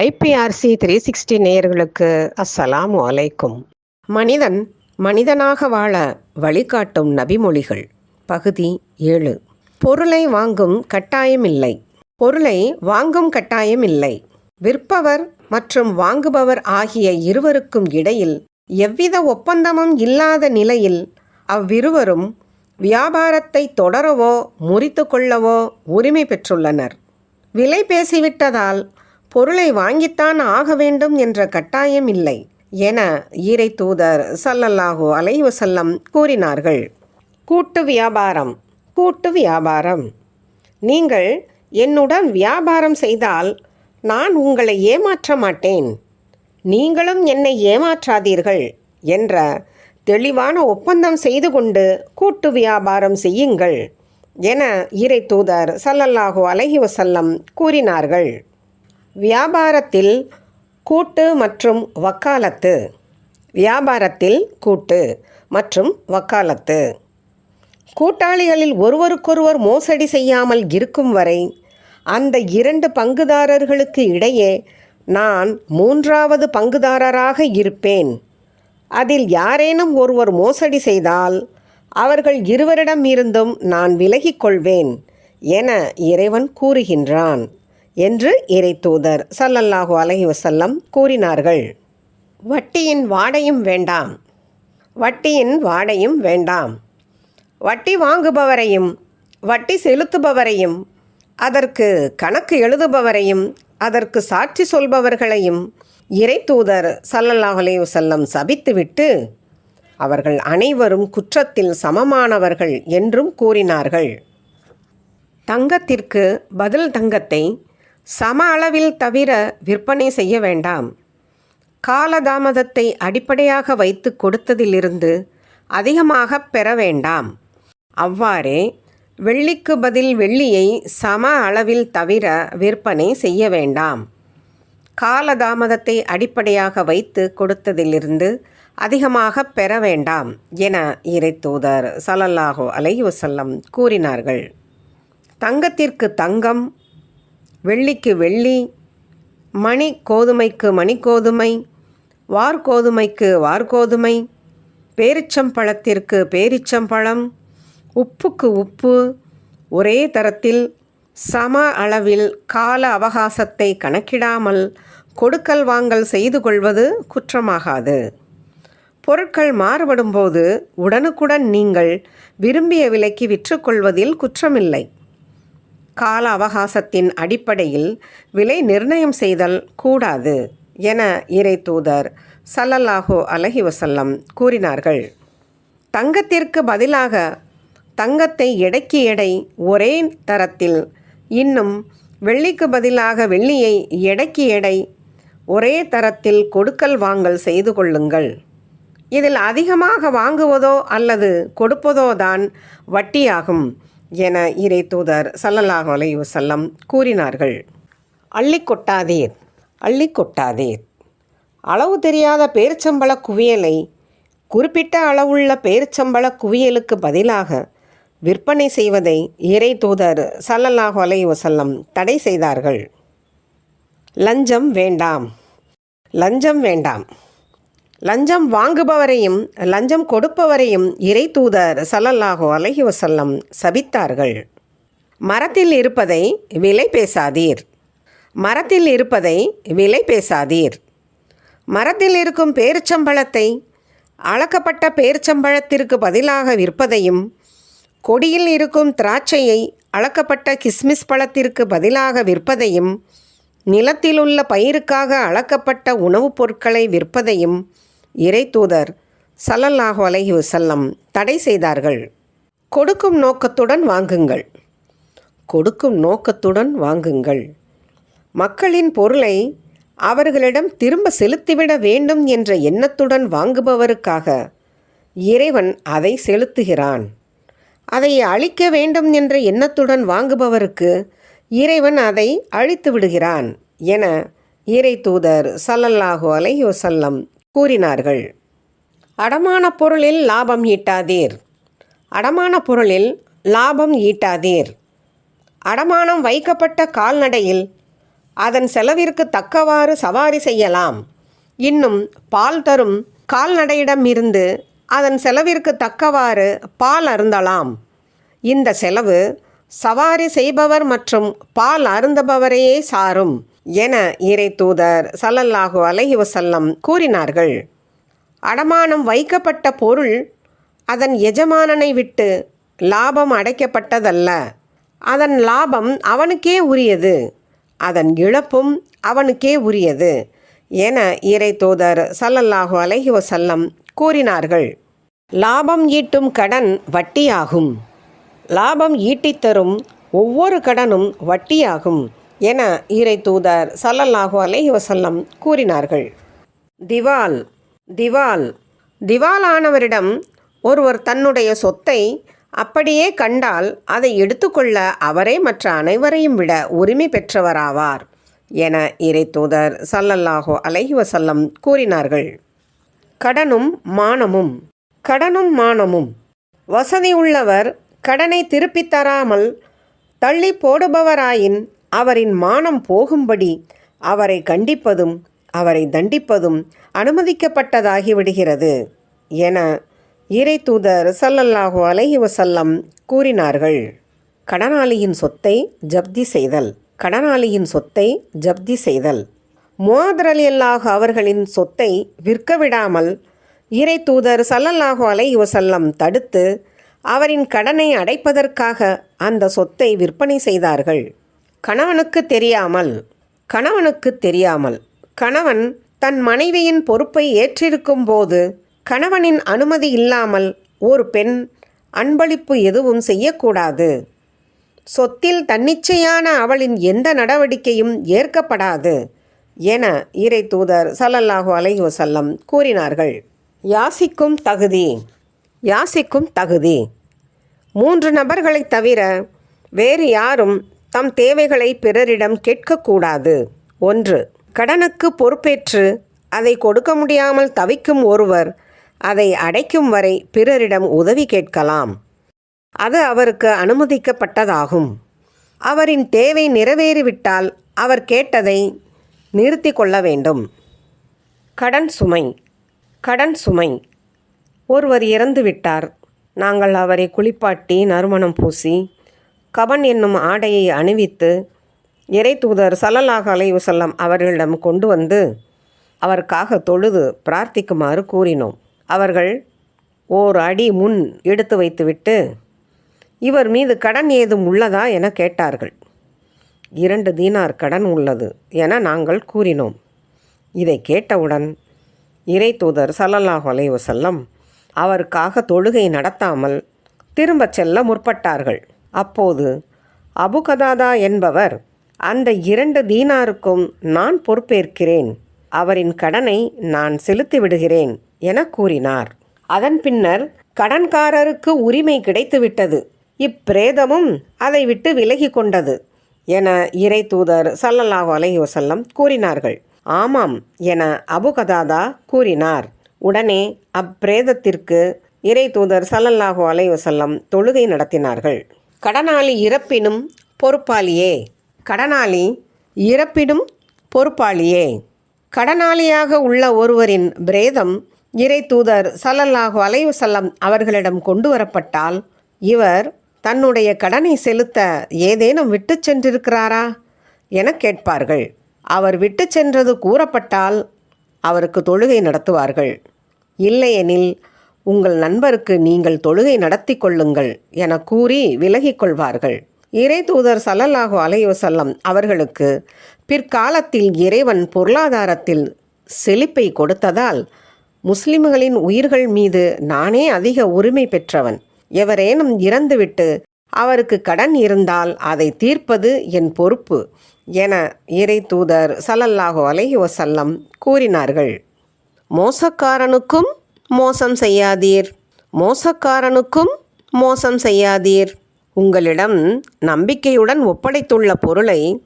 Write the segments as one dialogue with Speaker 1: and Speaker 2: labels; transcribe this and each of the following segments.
Speaker 1: IPRC three sixty நேயர்களுக்கு அஸ்ஸலாமு அலைக்கும். மனிதன் மனிதனாக வாழ வழிகாட்டும் நபிமொழிகள் பகுதி ஏழு. பொருளை வாங்கும் கட்டாயம் இல்லை. பொருளை வாங்கும் கட்டாயம் இல்லை. விற்பவர் மற்றும் வாங்குபவர் ஆகிய இருவருக்கும் இடையில் எவ்வித ஒப்பந்தமும் இல்லாத நிலையில் அவ்விருவரும் வியாபாரத்தை தொடரவோ முறித்து கொள்ளவோ உரிமை பெற்றுள்ளனர். விலை பேசிவிட்டதால் பொருளை வாங்கித்தான் ஆக வேண்டும் என்ற கட்டாயம் இல்லை என ஈரை தூதர் சல்லல்லாஹு அலைவசல்லம் கூறினார்கள். கூட்டு வியாபாரம் கூட்டு வியாபாரம். நீங்கள் என்னுடன் வியாபாரம் செய்தால் நான் உங்களை ஏமாற்ற மாட்டேன். நீங்களும் என்னை ஏமாற்றாதீர்கள் என்ற தெளிவான ஒப்பந்தம் செய்து கொண்டு கூட்டு வியாபாரம் செய்யுங்கள் என இறை தூதர் சல்லல்லாஹு அலஹி வசல்லம் கூறினார்கள். வியாபாரத்தில் கூட்டு மற்றும் வக்காலத்து. வியாபாரத்தில் கூட்டு மற்றும் வக்காலத்து. கூட்டாளிகளில் ஒருவருக்கொருவர் மோசடி செய்யாமல் இருக்கும் வரை அந்த இரண்டு பங்குதாரர்களுக்கு இடையே நான் மூன்றாவது பங்குதாரராக இருப்பேன். அதில் யாரேனும் ஒருவர் மோசடி செய்தால் அவர்கள் இருவரிடம் இருந்தும் நான் விலகிக் கொள்வேன் என இறைவன் கூறுகின்றான். என்று இறை தூதர் சல்லல்லாஹு அலைஹி வசல்லம் கூறினார்கள். வட்டியின் வாடையும் வேண்டாம். வட்டியின் வாடையும் வேண்டாம். வட்டி வாங்குபவரையும் வட்டி செலுத்துபவரையும் அதற்கு கணக்கு எழுதுபவரையும் அதற்கு சாட்சி சொல்பவர்களையும் இறை தூதர் சல்லல்லாஹலே செல்லம் சபித்துவிட்டு அவர்கள் அனைவரும் குற்றத்தில் சமமானவர்கள் என்றும் கூறினார்கள். தங்கத்திற்கு பதில் தங்கத்தை சம அளவில் தவிர விற்பனை செய்ய வேண்டாம். காலதாமதத்தை அடிப்படையாக வைத்து கொடுத்ததிலிருந்து அதிகமாக பெற வேண்டாம். அவ்வாறே வெள்ளிக்கு பதில் வெள்ளியை சம அளவில் தவிர விற்பனை செய்ய வேண்டாம். காலதாமதத்தை அடிப்படையாக வைத்து கொடுத்ததிலிருந்து அதிகமாக பெற வேண்டாம் என இறைத்தூதர் தூதர் அலை வசல்லம் கூறினார்கள். தங்கத்திற்கு தங்கம் வெள்ளிக்கு வெள்ளி மணி கோதுமைக்கு மணிக்கோதுமை வார்கோதுமைக்கு வார்கோதுமை பேரிச்சம்பழத்திற்கு பேரிச்சம்பழம் உப்புக்கு உப்பு ஒரே தரத்தில் சம அளவில் கால அவகாசத்தை கணக்கிடாமல் கொடுக்கல் வாங்கல் செய்து கொள்வது குற்றமாகாது. பொருட்கள் மாறுபடும்போது உடனுக்குடன் நீங்கள் விரும்பிய விலைக்கு விற்றுக்கொள்வதில் குற்றமில்லை. கால அவகாசத்தின் அடிப்படையில் விலை நிர்ணயம் செய்தல் கூடாது என இறை தூதர் சல்லல்லாஹோ அலஹி வசல்லம் கூறினார்கள். தங்கத்திற்கு பதிலாக தங்கத்தை எடைக்கு எடை ஒரே தரத்தில் இன்னும் வெள்ளிக்கு பதிலாக வெள்ளியை எடைக்கு எடை ஒரே தரத்தில் கொடுக்கல் வாங்கல் செய்து கொள்ளுங்கள். இதில் அதிகமாக வாங்குவதோ அல்லது கொடுப்பதோ தான் வட்டியாகும். என இறை தூதர் சல்லல்லாஹ் அலையுசல்லம் கூறினார்கள். அள்ளி கொட்டாதீர் அள்ளி கொட்டாதீர். அளவு தெரியாத பேரிச்சம்பள குவியலை குறிப்பிட்ட அளவுள்ள பேரிச்சம்பள குவியலுக்கு பதிலாக விற்பனை செய்வதை இறை தூதர் சல்லல்லாஹு அலைஹி தடை செய்தார்கள். லஞ்சம் வேண்டாம் லஞ்சம் வேண்டாம். லஞ்சம் வாங்குபவரையும் லஞ்சம் கொடுப்பவரையும் இறை தூதர் சல்லல்லாஹோ அலஹி வசல்லம் சபித்தார்கள். மரத்தில் இருப்பதை விலை பேசாதீர். மரத்தில் இருப்பதை விலை பேசாதீர். மரத்தில் இருக்கும் பேரிச்சம்பழத்தை அளக்கப்பட்ட பேரிச்சம்பழத்திற்கு பதிலாக விற்பதையும் கொடியில் இருக்கும் திராட்சையை அளக்கப்பட்ட கிஸ்மிஸ் பழத்திற்கு பதிலாக விற்பதையும் நிலத்தில் உள்ள பயிருக்காக அளக்கப்பட்ட உணவுப் பொருட்களை விற்பதையும் இறை தூதர் சல்லல்லாஹு அலஹி வசல்லம் தடை செய்தார்கள். கொடுக்கும் நோக்கத்துடன் வாங்குங்கள். கொடுக்கும் நோக்கத்துடன் வாங்குங்கள். மக்களின் பொருளை அவர்களிடம் திரும்ப செலுத்திவிட வேண்டும் என்ற எண்ணத்துடன் வாங்குபவருக்காக இறைவன் அதை செலுத்துகிறான். அதை அழிக்க வேண்டும் என்ற எண்ணத்துடன் வாங்குபவருக்கு இறைவன் அதை அழித்து விடுகிறான் என இறை தூதர் சல்லல்லாஹு அலைஹி வசல்லம் கூறினார்கள். அடமான பொருளில் லாபம் ஈட்டாதீர். அடமான பொருளில் லாபம் ஈட்டாதீர். அடமானம் வைக்கப்பட்ட கால்நடையில் அதன் செலவிற்கு தக்கவாறு சவாரி செய்யலாம். இன்னும் பால் தரும் கால்நடையிடம் இருந்து அதன் செலவிற்கு தக்கவாறு பால் அருந்தலாம். இந்த செலவு சவாரி செய்பவர் மற்றும் பால் அருந்தபவரையே சாரும். என இறை தூதர் சல்லல்லாஹு அலஹி வசல்லம் கூறினார்கள். அடமானம் வைக்கப்பட்ட பொருள் அதன் எஜமானனை விட்டு லாபம் அடைக்கப்பட்டதல்ல. அதன் லாபம் அவனுக்கே உரியது. அதன் இழப்பும் அவனுக்கே உரியது என இறை தூதர் சல்லல்லாஹு அலஹி வசல்லம் கூறினார்கள். லாபம் ஈட்டும் கடன் வட்டியாகும். லாபம் ஈட்டித் தரும் ஒவ்வொரு கடனும் வட்டியாகும். என இறை தூதர் சல்லல்லாஹு அலை வசல்லம் கூறினார்கள். திவால் திவால் திவாலானவரிடம் ஒருவர் தன்னுடைய சொத்தை அப்படியே கண்டால் அதை எடுத்துக்கொள்ள அவரே மற்ற அனைவரையும் விட உரிமை பெற்றவராவார் என இறை தூதர் சல்லல்லாஹோ அலஹி வசல்லம் கூறினார்கள். கடனும் மானமும் கடனும் மானமும். வசதி உள்ளவர் கடனை திருப்பித் தராமல் தள்ளி போடுபவராயின் அவரின் மானம் போகும்படி அவரை கண்டிப்பதும் அவரை தண்டிப்பதும் அனுமதிக்கப்பட்டதாகிவிடுகிறது என இறை தூதர் சல்லல்லாஹு அலஹி வசல்லம் கூறினார்கள். கடனாளியின் சொத்தை ஜப்தி செய்தல் கடனாளியின் சொத்தை ஜப்தி செய்தல். முவாதர் அலி அல்லாஹ் அவர்களின் சொத்தை விற்க விடாமல் இறை தூதர் சல்லல்லாஹு அலைஹி வசல்லம் தடுத்து அவரின் கடனை அடைப்பதற்காக அந்த சொத்தை விற்பனை செய்தார்கள். கணவனுக்கு தெரியாமல் கணவனுக்கு தெரியாமல் கணவன் தன் மனைவியின் பொறுப்பை ஏற்றிருக்கும் போது கணவனின் அனுமதி இல்லாமல் ஒரு பெண் அன்பளிப்பு எதுவும் செய்யக்கூடாது. சொத்தில் தன்னிச்சையான அவளின் எந்த நடவடிக்கையும் ஏற்கப்படாது என இறை தூதர் சல்லல்லாஹு அலைஹி கூறினார்கள். யாசிக்கும் தகுதி யாசிக்கும் தகுதி. மூன்று நபர்களைத் தவிர வேறு யாரும் தம் தேவைகளை பிறரிடம் கேட்கக்கூடாது. ஒன்று கடனுக்கு பொறுப்பேற்று அதை கொடுக்க முடியாமல் தவிக்கும் ஒருவர் அதை அடைக்கும் வரை பிறரிடம் உதவி கேட்கலாம். அது அவருக்கு அனுமதிக்கப்பட்டதாகும். அவரின் தேவை நிறைவேறிவிட்டால் அவர் கேட்டதை நிறுத்தி கொள்ள வேண்டும். கடன் சுமை கடன் சுமை. ஒருவர் இறந்துவிட்டார். நாங்கள் அவரை குளிப்பாட்டி நறுமணம் பூசி கபன் என்னும் ஆடையை அணிவித்து இறை தூதர் சல்லல்லாஹு அலைஹி அவர்களிடம் கொண்டு வந்து அவருக்காக தொழுது பிரார்த்திக்குமாறு கூறினோம். அவர்கள் ஓர் அடி முன் எடுத்து வைத்துவிட்டு இவர் மீது கடன் ஏதும் உள்ளதா? என கேட்டார்கள். இரண்டு தீனார் கடன் உள்ளது என நாங்கள் கூறினோம். இதை கேட்டவுடன் இறை தூதர் சல்லல்லாஹ் அலைவசல்லம் அவருக்காக தொழுகை நடத்தாமல் திரும்பச் செல்ல முற்பட்டார்கள். அப்போது அபுகதாதா என்பவர் அந்த இரண்டு தீனாருக்கும் நான் பொறுப்பேற்கிறேன். அவரின் கடனை நான் செலுத்தி விடுகிறேன் என கூறினார். அதன் பின்னர் கடன்காரருக்கு உரிமை கிடைத்துவிட்டது. இப்பிரேதமும் அதை விட்டு விலகி கொண்டது என இறை தூதர் சல்லல்லாஹு அலைஹி கூறினார்கள். ஆமாம் என அபுகதாதா கூறினார். உடனே அப்பிரேதத்திற்கு இறை தூதர் சல்லல்லாஹு அலைஹி தொழுகை நடத்தினார்கள். கடனாளி இறப்பினும் பொறுப்பாளியே. கடனாளி இறப்பினும் பொறுப்பாளியே. கடனாளியாக உள்ள ஒருவரின் பிரேதம் இறை தூதர் சல்லல்லாஹு அலைவசல்லம் அவர்களிடம் கொண்டு வரப்பட்டால் இவர் தன்னுடைய கடனை செலுத்த ஏதேனும் விட்டு சென்றிருக்கிறாரா? என கேட்பார்கள். அவர் விட்டு சென்றது கூறப்பட்டால் அவருக்கு தொழுகை நடத்துவார்கள். இல்லையெனில் உங்கள் நண்பருக்கு நீங்கள் தொழுகை நடத்தி கொள்ளுங்கள் என கூறி விலகிக் கொள்வார்கள். இறை தூதர் சல்லல்லாஹு அலைவசல்லம் அவர்களுக்கு பிற்காலத்தில் இறைவன் பொருளாதாரத்தில் செழிப்பை கொடுத்ததால் முஸ்லிம்களின் உயிர்கள் மீது நானே அதிக உரிமை பெற்றவன். எவரேனும் இறந்துவிட்டு அவருக்கு கடன் இருந்தால் அதை தீர்ப்பது என் பொறுப்பு என இறை தூதர் சல்லல்லாஹு அலைஹி வசல்லம் கூறினார்கள். மோசக்காரனுக்கும் மோசம் செய்யாதீர். மோசக்காரனுக்கும் மோசம் செய்யாதீர். உங்களிடம் நம்பிக்கையுடன் ஒப்படைத்துள்ள பொருளை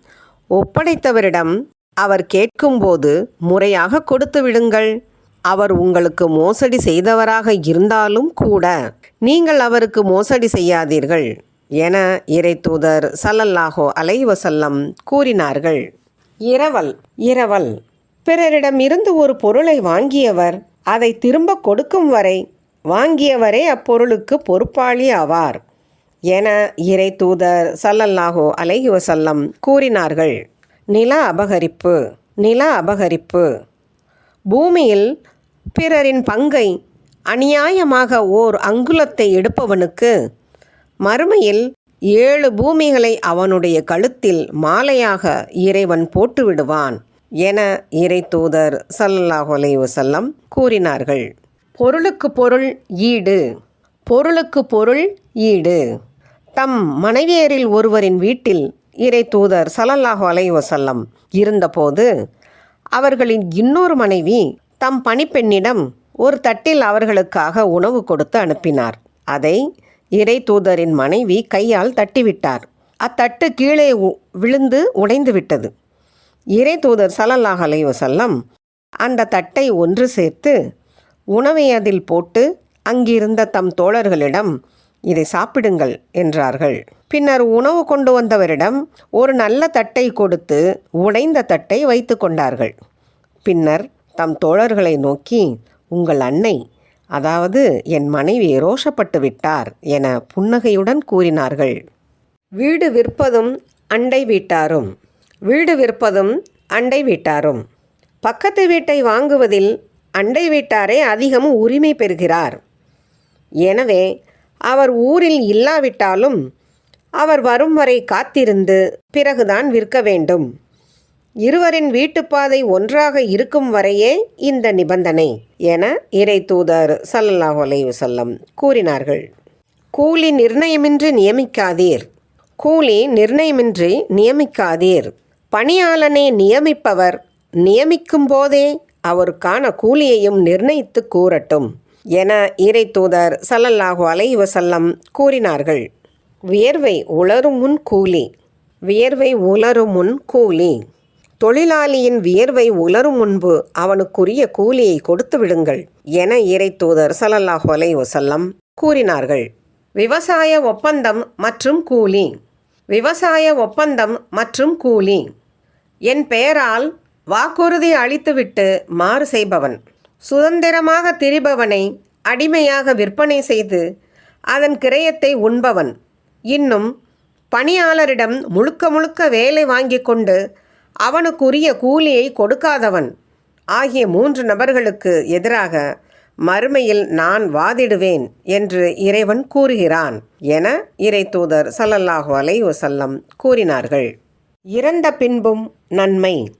Speaker 1: ஒப்படைத்தவரிடம் அவர் கேட்கும்போது முறையாக கொடுத்து விடுங்கள். அவர் உங்களுக்கு மோசடி செய்தவராக இருந்தாலும் கூட நீங்கள் அவருக்கு மோசடி செய்யாதீர்கள் என இறைத்தூதர் தூதர் சல்லல்லாஹோ அலைவசல்லம் கூறினார்கள். இரவல் இரவல். பிறரிடம் இருந்து ஒரு பொருளை வாங்கியவர் அதை திரும்ப கொடுக்கும் வரை வாங்கியவரே அப்பொருளுக்கு பொறுப்பாளி ஆவார் என இறை தூதர் சல்லல்லாஹோ அலைஹி வசல்லம் கூறினார்கள். நில அபகரிப்பு நில அபகரிப்பு. பூமியில் பிறரின் பங்கை அநியாயமாக ஓர் அங்குலத்தை எடுப்பவனுக்கு மறுமையில் ஏழு பூமிகளை அவனுடைய கழுத்தில் மாலையாக இறைவன் போட்டுவிடுவான். என இறை தூதர் சல்லாஹ் அலைவசல்லம் கூறினார்கள். பொருளுக்கு பொருள் ஈடு. பொருளுக்கு பொருள் ஈடு. தம் மனைவியரில் ஒருவரின் வீட்டில் இறை தூதர் சலல்லாஹு அலைவசல்லம் இருந்தபோது அவர்களின் இன்னொரு மனைவி தம் பணிப்பெண்ணிடம் ஒரு தட்டில் அவர்களுக்காக உணவு கொடுத்து அனுப்பினார். அதை இறை தூதரின் மனைவி கையால் தட்டிவிட்டார். அத்தட்டு கீழே உ- விழுந்து உடைந்து விட்டது. இறை தூதர் சலல்லாஹ் அலைவசல்லம் அந்த தட்டை ஒன்று சேர்த்து உணவை அதில் போட்டு அங்கிருந்த தம் தோழர்களிடம் இதை சாப்பிடுங்கள் என்றார்கள். பின்னர் உணவு கொண்டு வந்தவரிடம் ஒரு நல்ல தட்டை கொடுத்து உடைந்த தட்டை வைத்து கொண்டார்கள். பின்னர் தம் தோழர்களை நோக்கி உங்கள் அன்னை அதாவது என் மனைவி ரோஷப்பட்டு விட்டார் என புன்னகையுடன் கூறினார்கள். வீடு விற்பதும் அண்டை வீட்டாரும். வீடு விற்பதும் அண்டை வீட்டாரும். பக்கத்து வீட்டை வாங்குவதில் அண்டை வீட்டாரே அதிகம் உரிமை பெறுகிறார். எனவே அவர் ஊரில் இல்லாவிட்டாலும் அவர் வரும் வரை காத்திருந்து பிறகுதான் விற்க வேண்டும். இருவரின் வீட்டுப்பாதை ஒன்றாக இருக்கும் வரையே இந்த நிபந்தனை என இறை தூதர் சல்லல்லாஹு அலைஹி கூறினார்கள். கூலி நிர்ணயமின்றி நியமிக்காதீர். கூலி நிர்ணயமின்றி நியமிக்காதீர். பணியாளனை நியமிப்பவர். நியமிக்கும் போதே அவருக்கான கூலியையும் நிர்ணயித்து கூறட்டும் என இறை தூதர் சல்லல்லாஹு அலைவசல்லம் கூறினார்கள். வியர்வை உளரும் முன் கூலி. வியர்வை உலரும் முன் கூலி. தொழிலாளியின் வியர்வை உலரும் முன்பு அவனுக்குரிய கூலியை கொடுத்து விடுங்கள் என இறை தூதர் சல்லல்லாஹு அலைஹி கூறினார்கள். விவசாய ஒப்பந்தம் மற்றும் கூலி. விவசாய ஒப்பந்தம் மற்றும் கூலி. என் பெயரால் வாக்குறுதி அளித்துவிட்டு மாறு செய்பவன். சுதந்திரமாக திரிபவனை அடிமையாக விற்பனை செய்து அதன் கிரயத்தை உண்பவன். இன்னும் பணியாளரிடம் முழுக்க முழுக்க வேலை வாங்கி கொண்டு அவனுக்குரிய கூலியை கொடுக்காதவன். ஆகிய மூன்று நபர்களுக்கு எதிராக மறுமையில் நான் வாதிடுவேன் என்று இறைவன் கூறுகிறான் என இறை தூதர் சல்லல்லாஹு அலை வஸல்லம் கூறினார்கள். இறந்த பின்பும் நன்மை.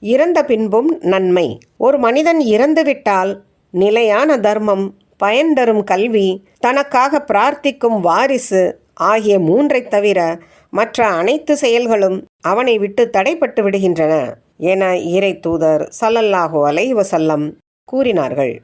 Speaker 1: இறந்த பின்பும் நன்மை. ஒரு மனிதன் இறந்துவிட்டால் நிலையான தர்மம் பயன் தரும் கல்வி தனக்காக பிரார்த்திக்கும் வாரிசு ஆகிய மூன்றைத் தவிர மற்ற அனைத்து செயல்களும் அவனை விட்டு தடைப்பட்டு விடுகின்றன என இறை தூதர் சல்லல்லாஹு அலைஹி கூறினார்கள்.